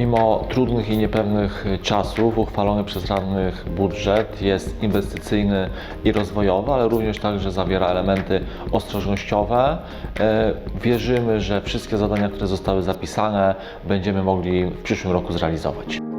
Mimo trudnych i niepewnych czasów uchwalony przez radnych budżet jest inwestycyjny i rozwojowy, ale również także zawiera elementy ostrożnościowe. E, wierzymy, że wszystkie zadania, które zostały zapisane, będziemy mogli w przyszłym roku zrealizować.